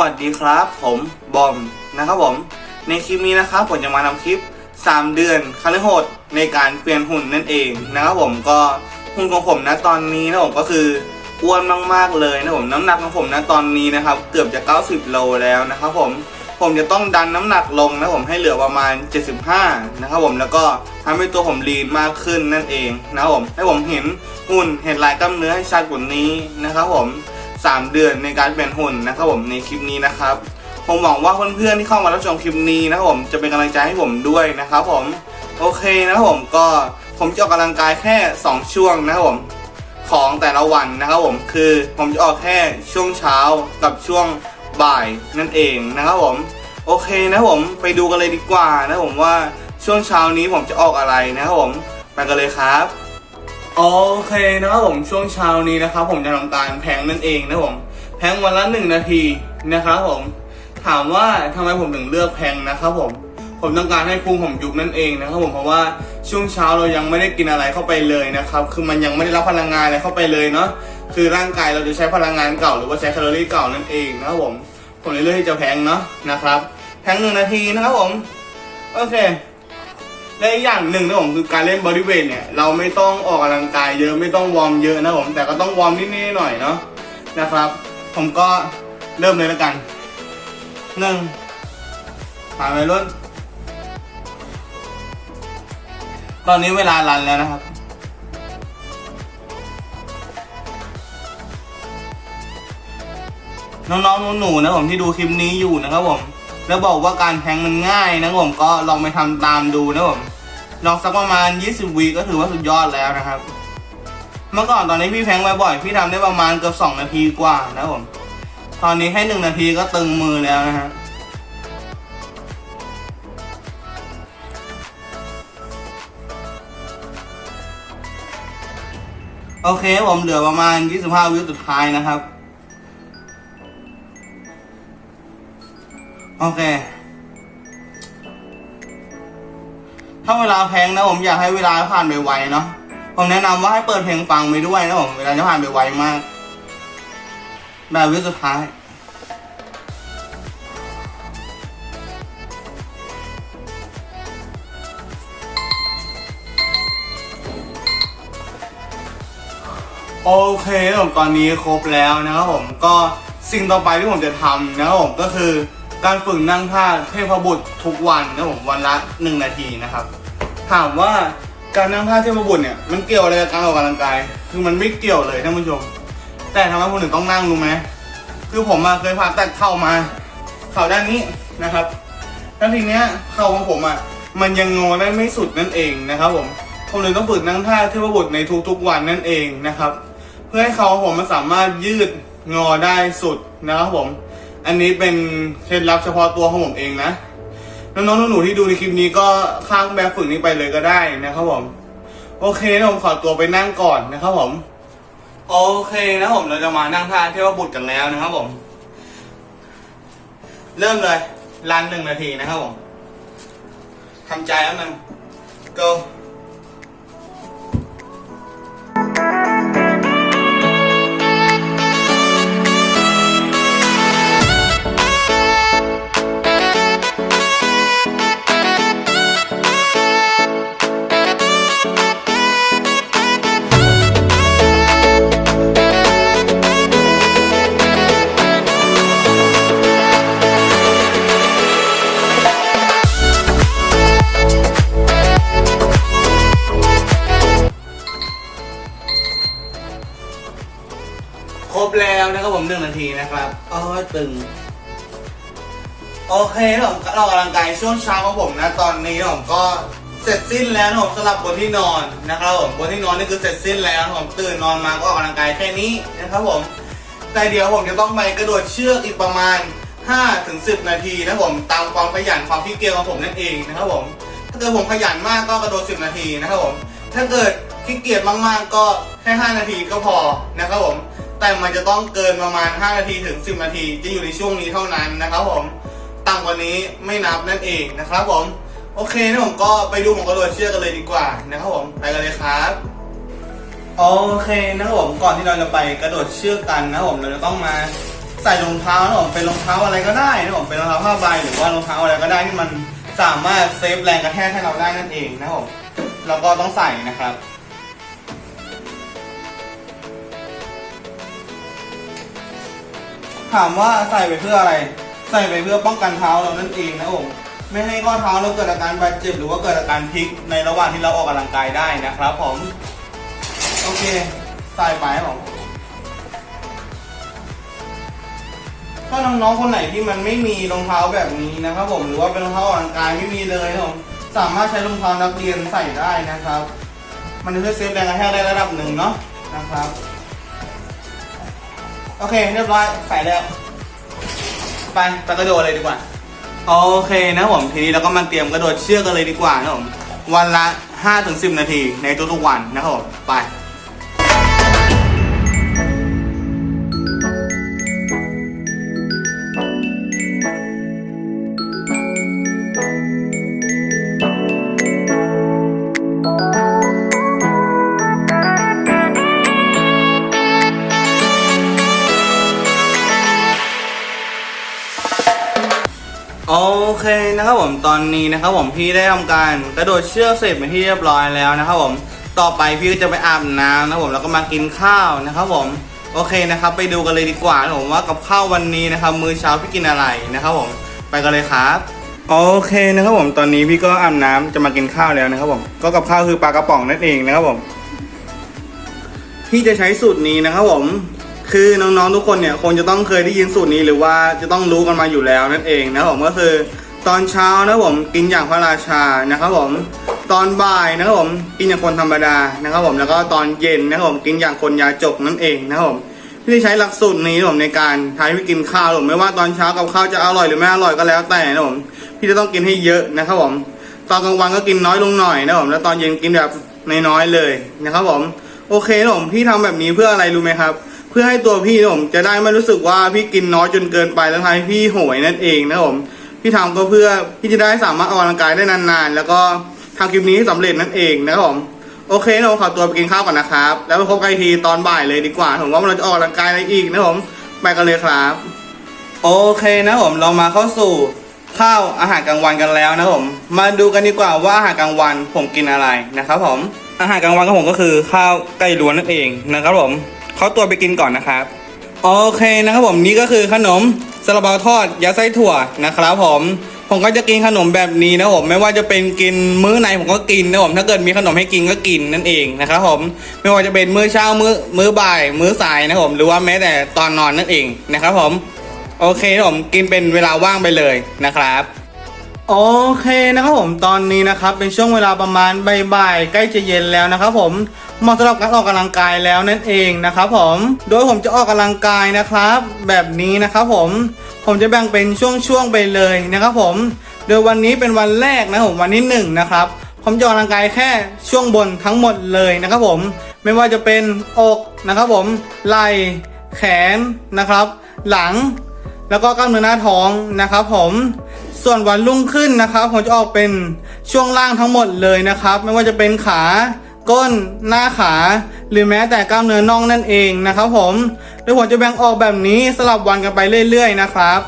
สวัสดีครับ ผมบอมนะครับผม ในคลิปนี้นะครับผมจะมาทำคลิป 3 เดือนคันโหดในการเปลี่ยนหุ่นนั่นเองนะครับผมก็หุ่นของผมนะตอนนี้นะผมก็คืออ้วนมากๆเลยนะผมน้ำหนักของผมนะตอนนี้นะครับ เกือบจะ 90 โลแล้วนะครับผมผมจะต้องดันน้ำหนักลงนะผมให้เหลือประมาณ 75 นะครับผมแล้วก็ทำให้ตัวผมลีนมากขึ้นนั่นเองนะครับผมให้ผมเห็นหุ่นเห็นลายกล้ามเนื้อให้ชัดกว่านี้นะครับผม 3 เดือนในการเปลี่ยนหุ่นนะครับผมในคลิปนี้นะครับ ผมหวังว่าเพื่อนๆที่เข้ามารับชมคลิปนี้นะครับผมจะเป็นกำลังใจให้ผมด้วยนะครับผมโอเคนะครับผมก็ผมจะออกกำลังกายแค่ 2 ช่วงนะครับผมของแต่ละวันนะครับผมคือผมจะออกแค่ช่วงเช้ากับช่วงบ่ายนั่นเองนะครับผมโอเคนะครับผมไปดูกันเลยดีกว่านะครับผมว่าช่วงเช้านี้ผมจะออกอะไรนะครับผมไปกันเลยครับ โอเคนะครับผมช่วงเช้านี้นะครับ ผมจะทำการแพงนั่นเองนะครับผมแพงวันละหนึ่งนาทีนะครับผมถามว่าทำไมผมถึงเลือกแพงนะครับผมผมต้องการให้พุงผมยุบนั่นเองนะครับผมเพราะว่าช่วงเช้าเรายังไม่ได้กินอะไรเข้าไปเลยนะครับคือมันยังไม่ได้รับพลังงานอะไรเข้าไปเลยเนาะคือร่างกายเราจะใช้พลังงานเก่า หรือว่าใช้แคลอรี่เก่านั่นเองนะครับผมผมเลยเลือกที่จะแพงเนาะนะครับแพงหนึ่งนาทีนะครับผมโอเค และอีกอย่างหนึ่งนะผมคือการเล่นบอดี้เวทเนี่ยเราไม่ต้องออกกำลังกายเยอะไม่ต้องวอร์มเยอะนะผมแต่ก็ต้องวอร์มนิดๆหน่อยๆเนาะนะครับ ผมก็เริ่มเลยแล้วกันหนึ่งผ่านไปรุ่นตอนนี้เวลารันแล้วนะครับน้องๆหนูๆนะผมที่ดูคลิปนี้อยู่นะครับผม แล้วบอกว่าการแทงมันง่ายนะผมก็ลองไปทำตามดูนะผมลองสักประมาณ 20วีก็ถือว่าสุดยอดแล้วนะครับ เมื่อก่อนตอนนี้พี่แพงบ่อยๆพี่ทำได้ประมาณเกือบ2นาทีกว่านะผมตอนนี้ให้1นาทีก็ตึงมือแล้วนะฮะโอเคผมเหลือประมาณ 25 วิสุดท้ายนะครับ โอเค ถ้าเวลาแพงนะผมอยากให้เวลาผ่านไปไวเนาะ ผมแนะนำว่าให้เปิดเพลงฟังไปด้วยนะผมเวลาจะผ่านไปไวมาก แบบวิสุดท้ายโอเคผมตอนนี้ครบแล้วนะครับผมก็สิ่งต่อไปที่ผมจะทำนะครับผมก็คือ การฝึกนั่งท่าเทพบุตรทุกวันนะผมวันละหนึ่งนาทีนะครับ ถามว่าการนั่งท่าเทพบุตรเนี่ยมันเกี่ยวอะไรกับการออกกำลังกาย คือมันไม่เกี่ยวเลยท่านผู้ชม แต่ทำไมผมถึงต้องนั่งรู้ไหมคือผมมาเคยผ่าตัดเข่ามาเข่าด้านนี้นะครับแล้วทีเนี้ยเข่าของผมอะมันยังงอได้ไม่สุดนั่นเองนะครับผมผมเลยต้องฝึกนั่งท่าเทพบุตรในทุกๆวันนั่นเองนะครับ เพื่อให้เขาผมมันสามารถยืดงอได้สุดนะครับผม อันนี้เป็นเคล็ดลับเฉพาะตัวของผมเองนะ น้องๆหนูๆที่ดูในคลิปนี้ก็ข้ามแบบฝึกนี้ไปเลยก็ได้นะครับผม โอเคนะผมขอตัวไปนั่งก่อนนะครับผม โอเคนะผมเราจะมานั่งท่าเทวบุตรกันแล้วนะครับผม เริ่มเลยรันหนึ่งนาทีนะครับผมทำใจแล้วมัน go ตึง โอเคผมเรากำลังกายช่วงเช้าของผมนะ ตอนนี้ผมก็เสร็จสิ้นแล้วผมสำหรับบนที่นอนนะครับผมบนที่นอนนี่คือเสร็จสิ้นแล้วผมตื่นนอนมาก็ออกกำลังกายแค่นี้นะครับผมแต่เดี๋ยวผมจะต้องไปกระโดดเชือกอีกประมาณ5ถึง10 นาทีนะผมตามความขยันความขี้เกียจของผมนั่นเองนะครับผมถ้าเกิดผมขยันมากก็กระโดด 10 นาทีนะครับผมถ้าเกิดขี้เกียจมากๆก็แค่ 5 นาทีก็พอนะครับผม แต่มันจะต้องเกินประมาณ 5 นาทีถึง 10 นาที จะอยู่ในช่วงนี้เท่านั้นนะครับผมต่ำกว่านี้ไม่นับนั่นเองนะครับผม โอเคนะผมก็ไปดูผมกระโดดเชือกกันเลยดีกว่านะครับผมไปกันเลยครับโอเคนะครับผมก่อนที่เราจะไปกระโดดเชือกกันนะครับผมเราจะต้องมาใส่รองเท้านะผมเป็นรองเท้าอะไรก็ได้นะผมเป็นรองเท้าผ้าใบหรือว่ารองเท้าอะไรก็ได้ที่มันสามารถเซฟแรงกระแทกให้เราได้นั่นเองนะครับผมเราก็ต้องใส่นะครับ ถามว่าใส่ไปเพื่ออะไร ใส่ไปเพื่อป้องกันเท้าเรานั่นเองนะผมไม่ให้ข้อเท้าเราเกิดอาการบาดเจ็บหรือว่าเกิดอาการพลิกในระหว่างที่เราออกกำลังกายได้นะครับผมโอเคใส่ไปครับผมถ้าน้องๆคนไหนที่มันไม่มีรองเท้าแบบนี้นะครับ ผมหรือว่าเป็นรองเท้าออกกำลังกายไม่มีเลยผมสามารถใช้รองเท้านักเรียนใส่ได้นะครับ มันจะช่วยเซฟแรงกระแทกได้ระดับหนึ่งเนาะนะครับ โอเค เรียบร้อยใส่แล้ว ไปไปกระโดดเลยดีกว่า โอเคนะผมทีนี้เราก็มาเตรียมกระโดดเชือกกันเลยดีกว่านะผมวันละ 5-10 นาทีในทุกๆวันนะครับผมไป โอเคนะครับผมตอนนี้นะครับผมพี่ได้ทำการกระโดดเชือกเสร็จเป็นที่เรียบร้อยแล้วนะครับผมต่อไปพี่ก็จะไปอาบน้ำนะครับผมแล้วก็มากินข้าวนะครับผมโอเคนะครับ ไปดูกันเลยดีกว่านะผมว่ากับข้าววันนี้นะครับ มื้อเช้าพี่กินอะไรนะครับผมไปกันเลยครับโอเคนะครับผมตอนนี้พี่ก็อาบน้ำจะมากินข้าวแล้วนะครับผมก็กับข้าวคือปลากระป๋องนั่นเองนะครับผมพี่จะใช้สูตรนี้นะครับผม คือน้องๆทุกคนเนี่ยคงจะต้องเคยได้ยินสูตรนี้หรือว่าจะต้องรู้กันมาอยู่แล้วนั่นเองนะครับผมก็คือตอนเช้านะผมกินอย่างพระราชานะครับผมตอนบ่ายนะครับผมกินอย่างคนธรรมดานะครับผมแล้วก็ตอนเย็นนะครับผมกินอย่างคนยาจกนั่นเองนะครับผมพี่ใช้หลักสูตรนี้ผมในการทายพี่กินข้าวผมไม่ว่าตอนเช้ากับข้าวจะอร่อยหรือไม่อร่อยก็แล้วแต่นะผมพี่จะต้องกินให้เยอะนะครับผมตอนกลางวันก็กินน้อยลงหน่อยนะผมแล้วตอนเย็นกินแบบน้อยๆเลยนะครับผมโอเคนะผมพี่ทำแบบนี้เพื่ออะไรรู้ไหมครับ เพื่อให้ตัวพี่นะผมจะได้ไม่รู้สึกว่าพี่กินน้อยจนเกินไปแล้วทำให้พี่โหยนั่นเองนะผมพี่ทำก็เพื่อพี่จะได้สามารถออกกำลังกายได้นานๆ แล้วก็ทำคลิปนี้ให้สำเร็จนั่นเองนะครับผมโอเคนะผมขอตัวไปกินข้าวก่อนนะครับ แล้วไปพบกันทีตอนบ่ายเลยดีกว่าผมว่าเราจะออกกำลังกายอะไรอีกนะผมไปกันเลยครับ โอเคนะผมเรามาเข้าสู่ข้าวอาหารกลางวันกันแล้วนะผมมาดูกันดีกว่าว่าอาหารกลางวันผมกินอะไรนะครับผมอาหารกลางวันของผมก็คือข้าวไก่ล้วนนั่นเองนะครับผม เขาตัวไปกินก่อนนะครับ โอเคนะครับผมนี่ก็คือขนมซาลาเปาทอดยัดไส้ถั่วนะครับผมผมก็จะกินขนมแบบนี้นะผมไม่ว่าจะเป็นกินมื้อไหนผมก็กินนะผมถ้าเกิดมีขนมให้กินก็กินนั่นเองนะครับผมไม่ว่าจะเป็นมื้อเช้ามื้อมื้อบ่าย มื้อสายนะผมหรือว่าแม้แต่ตอนนอนนั่นเองนะครับผมโอเคผมกินเป็นเวลาว่างไปเลยนะครับโอเคนะครับผมตอนนี้นะครับเป็นช่วงเวลาประมาณบ่ายๆใกล้จะเย็นแล้วนะครับผม เหมาะสำหรับการออกกำลังกายแล้วนั่นเองนะครับผม โดยผมจะออกกำลังกายนะครับ แบบนี้นะครับผม ผมจะแบ่งเป็นช่วงๆไปเลยนะครับผม โดยวันนี้เป็นวันแรกนะผมวันที่หนึ่งนะครับ ผมจะออกกำลังกายแค่ช่วงบนทั้งหมดเลยนะครับผม ไม่ว่าจะเป็นอกนะครับผม ไหล่แขนนะครับ หลังแล้วก็กล้ามเนื้อหน้าท้องนะครับผมส่วนวันรุ่งขึ้นนะครับผมจะออกเป็นช่วงล่างทั้งหมดเลยนะครับ ไม่ว่าจะเป็นขา ก้น หน้าขา หรือแม้แต่กล้ามเนื้อน่องนั่นเองนะครับผมโดยผมจะแบ่งออกแบบนี้สลับวันกันไปเรื่อยๆนะครับ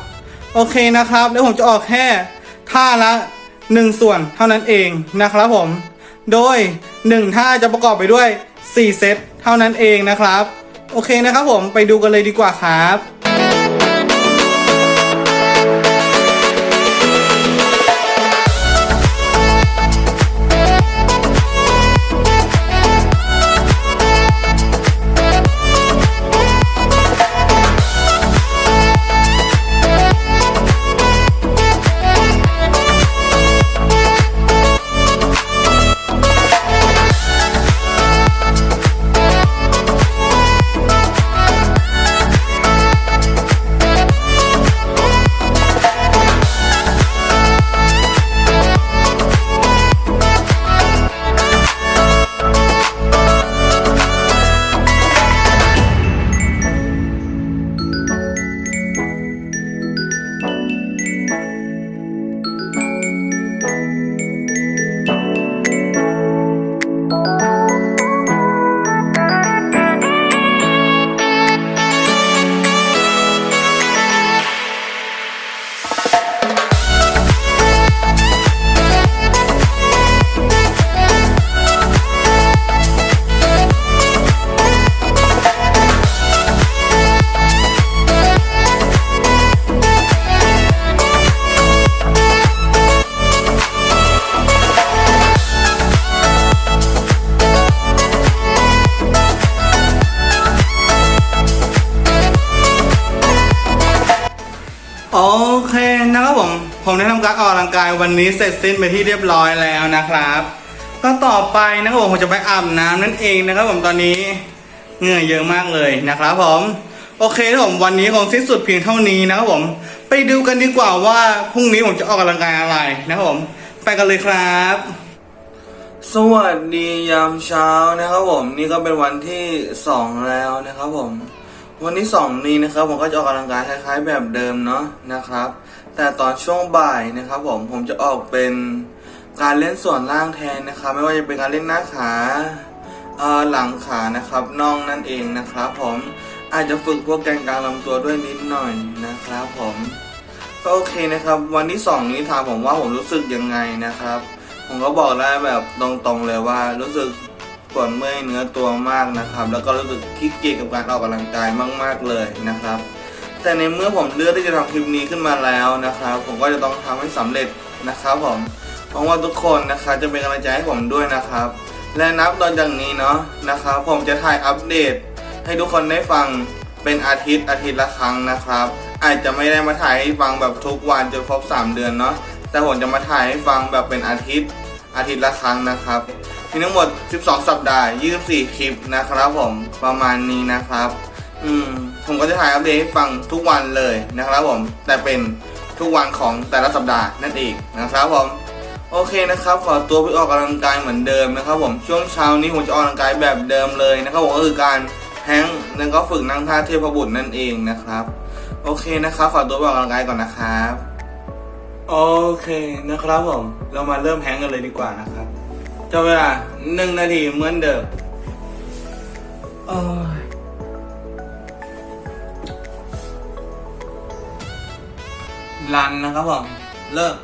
โอเคนะครับแล้วผมจะออกแค่ท่าละ1 ส่วนเท่านั้นเองนะครับผม โดย 1 ท่าจะประกอบไปด้วย 4 เซตเท่านั้นเองนะครับ โอเคนะครับผมไปดูกันเลยดีกว่าครับ วันนี้เสร็จสิ้นไปที่เรียบร้อยแล้วนะครับ ก็ต่อไปนะครับผมผมจะไปอาบน้ำนั่นเองนะครับผมตอนนี้เหงื่อเยอะมากเลยนะครับผมโอเคครับผมวันนี้คงสิ้นสุดเพียงเท่านี้นะครับผม ไปดูกันดีกว่าว่าพรุ่งนี้ผมจะออกกำลังกายอะไรนะครับผม ไปกันเลยครับ สวัสดียามเช้านะครับผมนี่ก็เป็นวันที่สองแล้วนะครับผม วันที่สองนี้นะครับผมก็จะออกกำลังกายคล้ายๆแบบเดิมเนาะนะครับ แต่ตอนช่วงบ่ายนะครับผมผมจะออกเป็นการเล่นส่วนล่างแทนนะครับ ไม่ว่าจะเป็นการเล่นหน้าขาเอ่อหลังขานะครับน่องนั่นเองนะครับ ผมอาจจะฝึกพวกแกนกลางลำตัวด้วยนิดหน่อยนะครับผมก็โอเคนะครับ วันที่สองนี้ถามผมว่าผมรู้สึกยังไงนะครับ ผมก็บอกได้แบบตรงๆเลยว่ารู้สึกปวดเมื่อยเนื้อตัวมากนะครับ แล้วก็รู้สึกขี้เกียจกับการออกกำลังกายมาก ๆเลยนะครับ แต่ในเมื่อผมเลือกที่จะทำคลิปนี้ขึ้นมาแล้วนะครับ ผมก็จะต้องทำให้สำเร็จนะครับผมหวังว่าทุกคนนะครับจะเป็นกำลังใจให้ผมด้วยนะครับ และนับตอนจากนี้เนาะนะครับ ผมจะถ่ายอัปเดต ให้ทุกคนได้ฟังเป็นอาทิตย์อาทิตย์ละครั้งนะครับ อาจจะไม่ได้มาถ่ายให้ฟังแบบทุกวันจนครบ 3 เดือนเนาะแต่ผมจะมาถ่ายให้ฟังแบบเป็นอาทิตย์อาทิตย์ละครั้งนะครับ มีทั้งหมด 12 สัปดาห์ 24 คลิปนะครับผมประมาณนี้นะครับ อืมผมก็จะถ่ายอัปเดตให้ฟังทุกวันเลยนะครับผม แต่เป็นทุกวันของแต่ละสัปดาห์นั่นเองนะครับผม โอเคนะครับ ขอตัวไปออกกำลังกายเหมือนเดิมนะครับ ผม ช่วงเช้านี้ผมจะออกกำลังกายแบบเดิมเลยนะครับผมก็คือการแฮงก์แล้วก็ฝึกนั่งท่าเทพบุตรนั่นเองนะครับ โอเคนะครับ ขอตัวไปออกกำลังกายก่อนนะครับ โอเคนะครับผม เรามาเริ่มแฮงก์กันเลยดีกว่านะครับจะเวลาหนึ่งนาทีเหมือนเดิมโอ้ย รันนะครับผมเริ่ม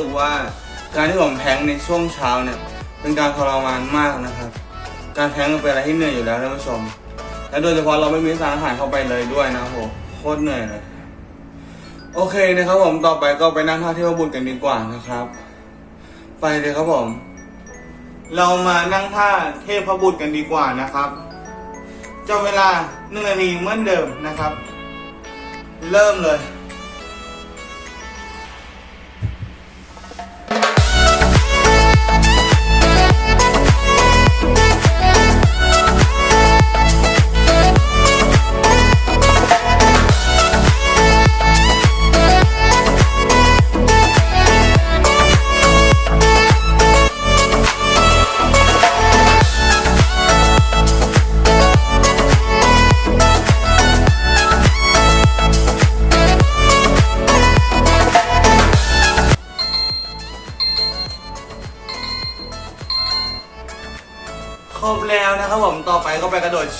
สึกว่าการที่ผมแทงในช่วงเช้าเนี่ย เป็นการทรมานมากนะครับ การแทงเป็นอะไรที่เหนื่อยอยู่แล้วท่านผู้ชม และโดยเฉพาะเราไม่มีสารอาหารเข้าไปเลยด้วยนะครับผมโคตรเหนื่อยเลย โอเคนะครับผมต่อไปก็ไปนั่งท่าเที่ยวบุญกันดีกว่านะครับ ไปเลยครับผม เรามานั่งท่าเทพบุตรกันดีกว่านะครับจะเวลาหนึ่งนาทีเหมือนเดิมนะครับ เริ่มเลย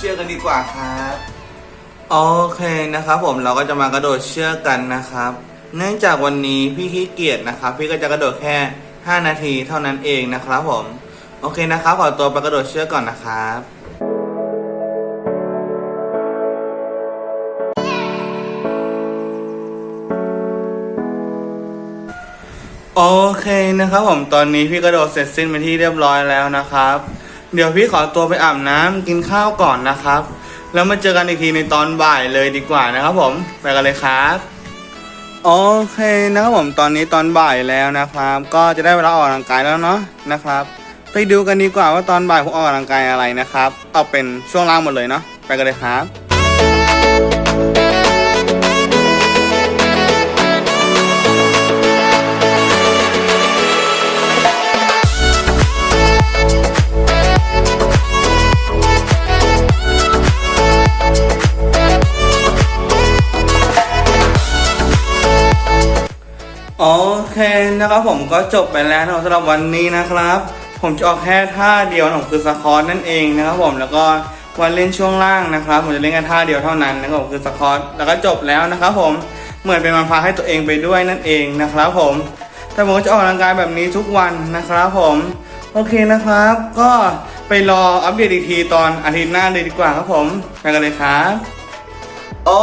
ชือกกันดีกว่าครับโอเคนะครับ ผมเราก็จะมากระโดดเชือกกันนะครับ เนื่องจากวันนี้พี่ขี้เกียจนะครับ พี่ก็จะกระโดดแค่ 5 นาทีเท่านั้นเองนะครับผมโอเคนะครับขอตัวไปกระโดดเชือกก่อนนะครับโอเคนะครับผมตอนนี้พี่กระโดดเสร็จสิ้นไปนที่เรียบร้อยแล้วนะครับ เดี๋ยวพี่ขอตัวไปอาบน้ำกินข้าวก่อนนะครับ แล้วมาเจอกันอีกทีในตอนบ่ายเลยดีกว่านะครับผมไปกันเลยครับโอเคนะครับผมตอนนี้ตอนบ่ายแล้วนะครับ ก็จะได้เวลาออกกำลังกายแล้วเนาะนะครับ ไปดูกันดีกว่าว่าตอนบ่ายผมออกกำลังกายอะไรนะครับเอาเป็นช่วงล่างหมดเลยเนาะไปกันเลยครับ นะครับผมก็จบไปแล้วนะสำหรับวันนี้นะครับ ผมจะออกแค่ท่าเดียวของคือสคอตนั่นเองนะครับผมแล้วก็วันเล่นช่วงล่างนะครับผมจะเล่นแค่ท่าเดียวเท่านั้นนะครับผมคือสคอตแล้วก็จบแล้วนะครับผมเหมือนเป็นวันพาให้ตัวเองไปด้วยนั่นเองนะครับผมแต่ผมก็จะออกกำลังกายแบบนี้ทุกวันนะครับผมโอเคนะครับ ก็ไปรออัปเดตอีกทีตอนอาทิตย์หน้าเลยดีกว่าครับผมไปกันเลยครับโอ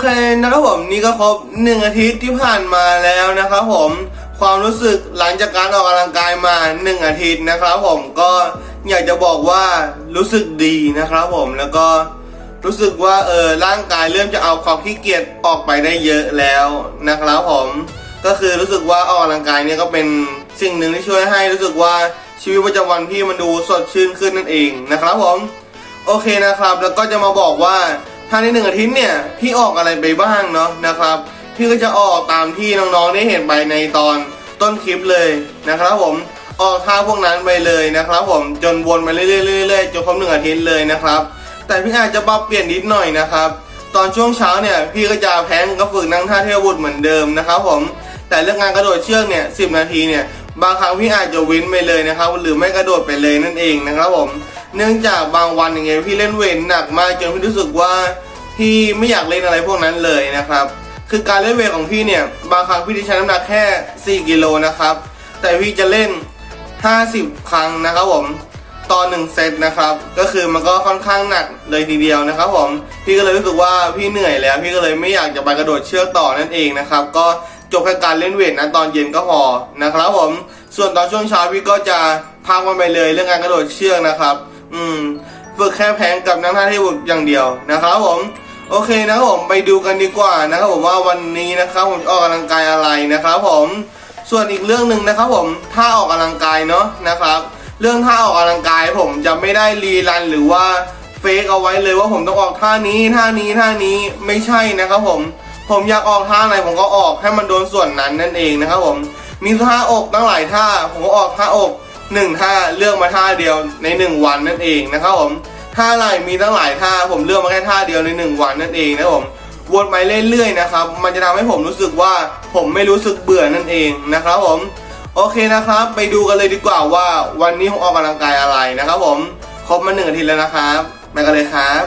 เคนะครับผมนี่ก็ครบหนึ่งอาทิตย์ที่ผ่านมาแล้วนะครับผม ความรู้สึกหลังจากการออกกำลังกายมาหนึ่งอาทิตย์นะครับ ผมก็อยากจะบอกว่ารู้สึกดีนะครับ ผมแล้วก็รู้สึกว่าเออร่างกายเริ่มจะเอาความขี้เกียจออกไปได้เยอะแล้วนะครับผมก็คือรู้สึกว่าออกกำลังกายเนี่ยก็เป็นสิ่งหนึ่งที่ช่วยให้รู้สึกว่าชีวิตประจำวันพี่มันดูสดชื่นขึ้นนั่นเองนะครับผมโอเคนะครับ แล้วก็จะมาบอกว่าภายในหนึ่งอาทิตย์เนี่ยพี่ออกอะไรไปบ้างเนาะนะครับ พี่ก็จะออกตามที่น้องๆได้เห็นไปในตอนต้นคลิปเลยนะครับผมออกท่าพวกนั้นไปเลยนะครับผมจนวนมาเรื่อยๆๆจนครบหนึ่งอาทิตย์เลยนะครับ แต่พี่อาจจะปรับเปลี่ยนนิดหน่อยนะครับ ตอนช่วงเช้าเนี่ยพี่ก็จะแพนก็ฝึกนั่งท่าเทวบุตรเหมือนเดิมนะครับผมแต่เรื่องงานกระโดดเชือกเนี่ยสินาทีเนี่ยบางครั้งพี่อาจจะวินไปเลยนะครับ หรือไม่กระโดดไปเลยนั่นเองนะครับผมเนื่องจากบางวันอย่างเงี้ยพี่เล่นเวทหนักมากจนพี่รู้สึกว่าพี่ไม่อยากเล่นอะไรพวกนั้นเลยนะครับ คือการเล่นเวทของพี่เนี่ย บางครั้งพี่จะใช้น้ำหนักแค่ 4 กิโลนะครับ แต่พี่จะเล่น 50 ครั้งนะครับผมตอนหนึ่งเซตนะครับ ก็คือมันก็ค่อนข้างหนักเลยทีเดียวนะครับผม พี่ก็เลยรู้สึกว่าพี่เหนื่อยแล้ว พี่ก็เลยไม่อยากจะไปกระโดดเชือกต่อนั่นเองนะครับ ก็จบแค่การเล่นเวทนะตอนเย็นก็พอนะครับผม ส่วนตอนช่วงเช้าพี่ก็จะพักมันไปเลยเรื่องการกระโดดเชือกนะครับ อืม ฝึกแค่แพงกับนักท่าที่บุกอย่างเดียวนะครับผม โอเคนะครับผมไปดูกันดีกว่านะครับผมว่าวันนี้นะครับผมออกกำลังกายอะไรนะครับผมส่วนอีกเรื่องหนึ่งนะครับผมท่าออกกำลังกายเนาะนะครับ เรื่องท่าออกกำลังกายผมจะไม่ได้รีรันหรือว่าเฟกเอาไว้เลยว่าผมต้องออกท่านี้ท่านี้ท่านี้ไม่ใช่นะครับผมผมอยากออกท่าไหนผมก็ออกให้มันโดนส่วนนั้นนั่นเองนะครับผมมีท่าอกตั้งหลายท่าผมก็ออกท่าอกหนึ่งท่าเลือกมาท่าเดียวในหนึ่งวันนั่นเองนะครับผม ท่าไหลมีตั้งหลายท่าผมเลือกมาแค่ท่าเดียวในหนึ่งวันนั่นเองนะผมวนไปเรื่อยๆนะครับ มันจะทำให้ผมรู้สึกว่าผมไม่รู้สึกเบื่อนั่นเองนะครับผม โอเคนะครับ ไปดูกันเลยดีกว่าว่าวันนี้ผมออกกำลังกายอะไรนะครับผม ครบมาหนึ่งอาทิตย์แล้วนะครับไปกันเลยครับ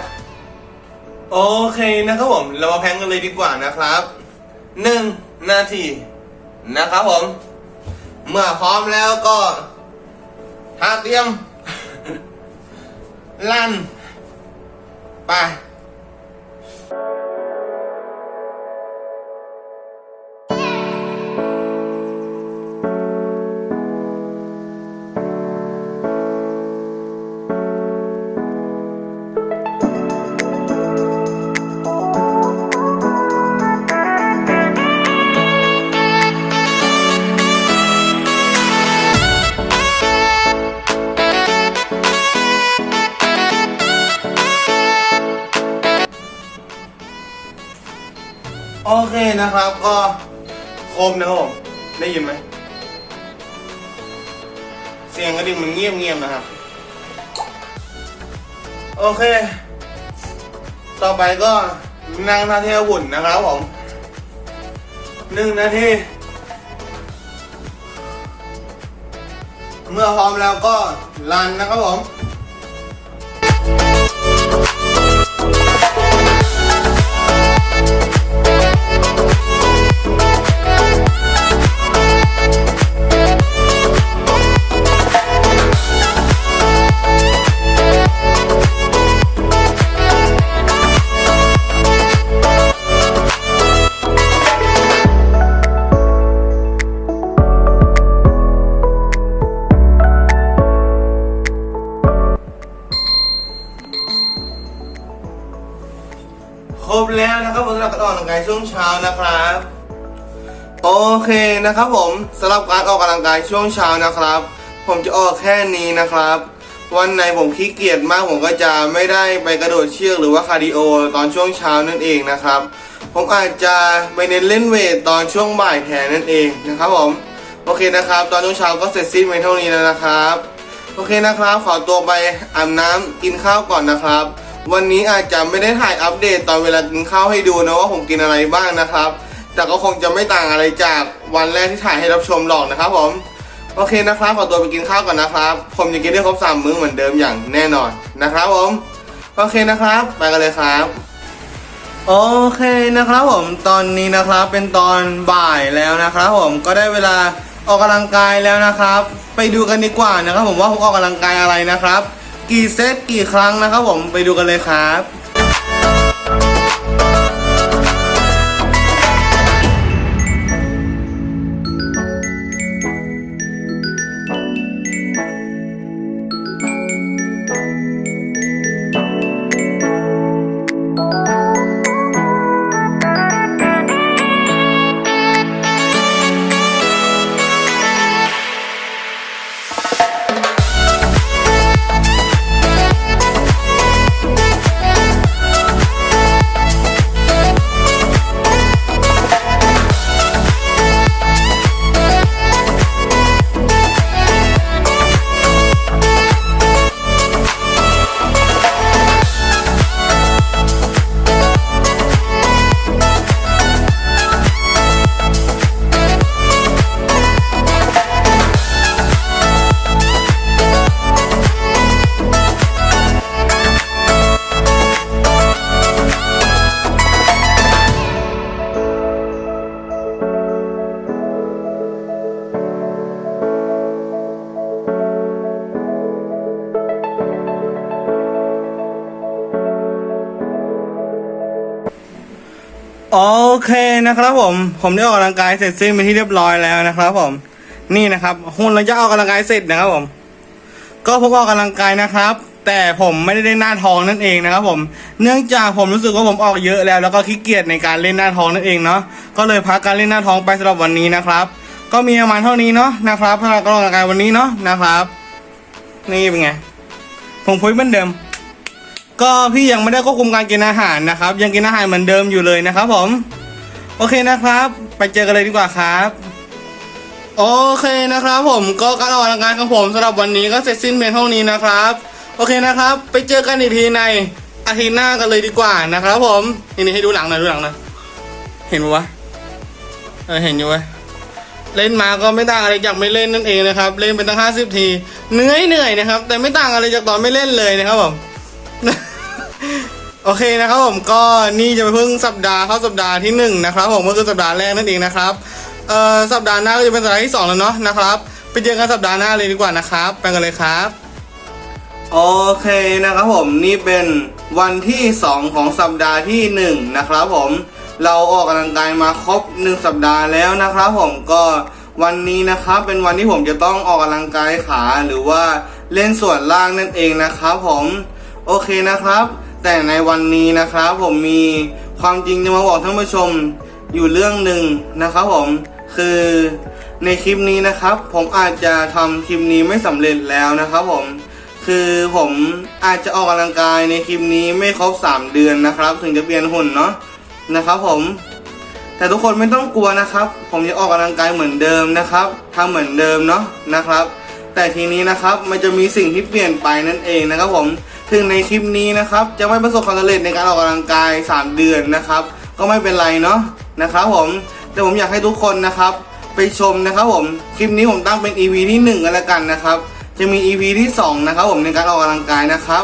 โอเคนะครับผม เรามาแพงกันเลยดีกว่านะครับหนึ่งนาทีนะครับผม เมื่อพร้อมแล้วก็ท่าเตรียม ลั่น ไป นะครับ ก็โครบนะครับผมได้ยินไหมเสียงกระดิ่งมันเงียบเงียบๆนะครับ โอเค ต่อไปก็นั่งท่าเที่ยวหุ่นนะครับผมหนึ่งนาทีเมื่อพร้อมแล้วก็รันนะครับผม นะครับ โอเคนะครับผมสำหรับการออกกำลังกายช่วงเช้านะครับ ผมจะออกแค่นี้นะครับ วันไหนผมขี้เกียจมากผมก็จะไม่ได้ไปกระโดดเชือกหรือว่าคาร์ดิโอตอนช่วงเช้านั่นเองนะครับ ผมอาจจะไปเน้นเล่นเวทตอนช่วงบ่ายแทนนั่นเองนะครับผมโอเคนะครับ ตอนช่วงเช้าก็เสร็จสิ้นไปเท่านี้แล้วนะครับ โอเคนะครับ ขอตัวไปอาบน้ำกินข้าวก่อนนะครับ วันนี้อาจจะไม่ได้ถ่ายอัปเดตตอนเวลากินข้าวให้ดูนะว่าผมกินอะไรบ้างนะครับ แต่ก็คงจะไม่ต่างอะไรจากวันแรกที่ถ่ายให้รับชมหรอกนะครับผม โอเคนะครับขอตัวไปกินข้าวก่อนนะครับ ผมจะกินได้ครบสามมื้อเหมือนเดิมอย่างแน่นอนนะครับผม โอเคนะครับ ไปกันเลยครับ โอเคนะครับผมตอนนี้นะครับเป็นตอนบ่ายแล้วนะครับผมก็ได้เวลาออกกำลังกายแล้วนะครับ ไปดูกันดีกว่านะครับ ผมว่าผมออกกำลังกายอะไรนะครับ กี่เซตกี่ครั้งนะครับผมไปดูกันเลยครับ นะครับผม ผมได้ออกกำลังกายเสร็จสิ้นไปนที่เรียบร้อยแล้วนะครับ ผม นี่นะครับหุ่นระยะออกกำลังกายเสร็จนะครับผม ก็ผมออกกำลังกายนะครับ แต่ผมไม่ได้เล่นหน้าท้องนั่นเองนะครับ ผม เนื่องจากผมรู้สึกว่าผมออกเยอะแล้ว แล้วก็ขี้เกียจในการเล่นหน้าท้องนั่นเองเนาะ ก็เลยพักการเล่นหน้าท้องไปสำหรับวันนี้นะครับ ก็มีประมาณเท่านี้เนาะนะครับสำหรับการออกกำลังกายวันนี้เนาะนะครับ นี่เป็นไง ผมพุ้ยเหมือนเดิมก็พี่ยังไม่ได้ควบคุมการกินอาหารนะครับ ยังกินอาหารเหมือนเดิมอยู่เลยนะครับผม โอเคนะครับ ไปเจอกันเลยดีกว่าครับโอเคนะครับ ผมก็การออกกำลังกายของผมสำหรับวันนี้ก็เสร็จสิ้นเพียงเท่านี้นะครับ โอเคนะครับ ไปเจอกันอีกทีในอาทิตย์หน้ากันเลยดีกว่านะครับ ผมนี่นี่ให้ดูหลังหน่อยดูหลังหน่อยเห็นปะวะเออเห็นอยู่เว้ยเล่นมาก็ไม่ต่างอะไรจากไม่เล่นนั่นเองนะครับ เล่นเป็นตั้งห้าสิบทีเหนื่อยเหนื่อยนะครับ แต่ไม่ต่างอะไรจากตอนไม่เล่นเลยนะครับผม โอเคนะครับผมก็นี่จะไปเพิ่งสัปดาห์เข้าสัปดาห์ที่หนึ่งนะครับผมก็คือสัปดาห์แรกนั่นเองนะครับเอ่อสัปดาห์หน้าก็จะเป็นสัปดาห์ที่สองแล้วเนาะนะครับไปเจอกันสัปดาห์หน้าเลยดีกว่านะครับไปกันเลยครับ โอเคนะครับผมนี่เป็นวันที่ 2 ของสัปดาห์ที่ 1 นะครับผมเราออกกำลังกายมาครบ 1 สัปดาห์แล้วนะครับผมก็วันนี้นะครับเป็นวันที่ผมจะต้องออกกำลังกายขาหรือว่าเล่นส่วนล่างนั่นเองนะครับผมโอเคนะครับ แต่ในวันนี้นะครับผมมีความจริงจะมาบอกท่านผู้ชมอยู่เรื่องหนึ่งนะครับผมคือในคลิปนี้นะครับ ผมอาจจะทำคลิปนี้ไม่สำเร็จแล้วนะครับผมคือผมอาจจะออกกำลังกายในคลิปนี้ไม่ครบ 3 เดือนนะครับ ถึงจะเปลี่ยนหุ่นเนาะนะครับผม แต่ทุกคนไม่ต้องกลัวนะครับ ผมจะออกกำลังกายเหมือนเดิมนะครับทำเหมือนเดิมเนาะนะครับ แต่ทีนี้นะครับมันจะมีสิ่งที่เปลี่ยนไปนั่นเองนะครับผม ถึงในคลิปนี้นะครับจะไม่ประสบความสำเร็จในการออกกำลังกาย 3 เดือนนะครับ ก็ไม่เป็นไรเนาะนะครับผมแต่ผมอยากให้ทุกคนนะครับ ไปชมนะครับผมคลิปนี้ผมตั้งเป็น EP ที่ 1 กันแล้วกันนะครับ จะมี EP ที่ 2 นะครับผมในการออกกำลังกายนะครับ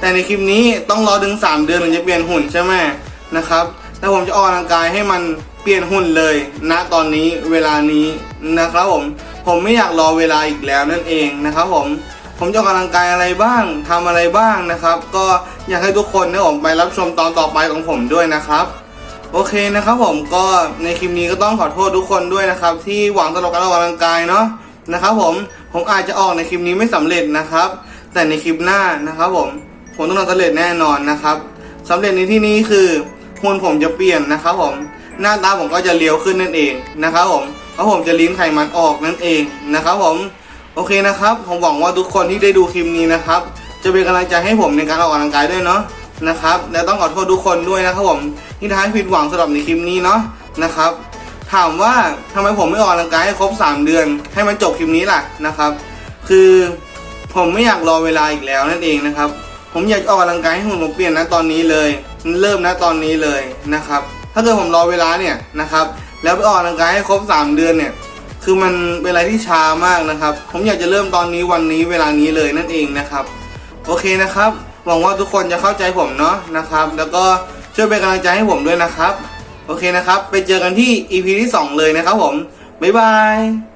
แต่ในคลิปนี้ต้องรอถึง 3 เดือนถึงจะเปลี่ยนหุ่นใช่ไหมนะครับแต่ผมจะออกกำลังกายให้มันเปลี่ยนหุ่นเลยณตอนนี้เวลานี้นะครับผมผมไม่อยากรอเวลาอีกแล้วนั่นเองนะครับผม ผมจะออกกำลังกายอะไรบ้างทำอะไรบ้างนะครับ ก็อยากให้ทุกคนนะผมไปรับชมตอนต่อไปของผมด้วยนะครับ โอเคนะครับผมก็ในคลิปนี้ก็ต้องขอโทษทุกคนด้วยนะครับ ที่หวังสำหรับการออกกำลังกายเนาะนะครับ ผมผมอาจจะออกในคลิปนี้ไม่สำเร็จนะครับ แต่ในคลิปหน้านะครับ ผมผมต้องทำสำเร็จแน่นอนนะครับสำเร็จในที่นี้คือหุ่นผมจะเปลี่ยนนะครับ ผมหน้าตาผมก็จะเลี้ยวขึ้นนั่นเองนะครับ ผมเพราะผมจะลิ้นไขมันออกนั่นเองนะครับ ผม โอเคนะครับ ผมหวังว่าทุกคนที่ได้ดูคลิปนี้นะครับ จะเป็นกำลังใจให้ผมในการออกกำลังกายด้วยเนาะนะครับ และต้องขอโทษทุกคนด้วยนะครับผมที่ทำให้ผิดหวังสำหรับในคลิปนี้เนาะนะครับ ถามว่าทำไมผมไม่ออกกำลังกายให้ครบ 3 เดือน ให้มันจบคลิปนี้ล่ะนะครับ คือผมไม่อยากรอเวลาอีกแล้วนั่นเองนะครับ ผมอยากออกกำลังกายให้หุ่นผมเปลี่ยนนะตอนนี้เลยเริ่มนะตอนนี้เลยนะครับ ถ้าเกิดผมรอเวลาเนี่ยนะครับ แล้วไปออกกำลังกายให้ครบ 3 เดือนเนี่ย คือมันเป็นอะไรที่ช้ามากนะครับ ผมอยากจะเริ่มตอนนี้วันนี้เวลานี้เลยนั่นเองนะครับ โอเคนะครับ หวังว่าทุกคนจะเข้าใจผมเนาะนะครับ แล้วก็ช่วยเป็นกำลังใจให้ผมด้วยนะครับ โอเคนะครับ ไปเจอกันที่ EP ที่ 2 เลยนะครับผม บ๊ายบาย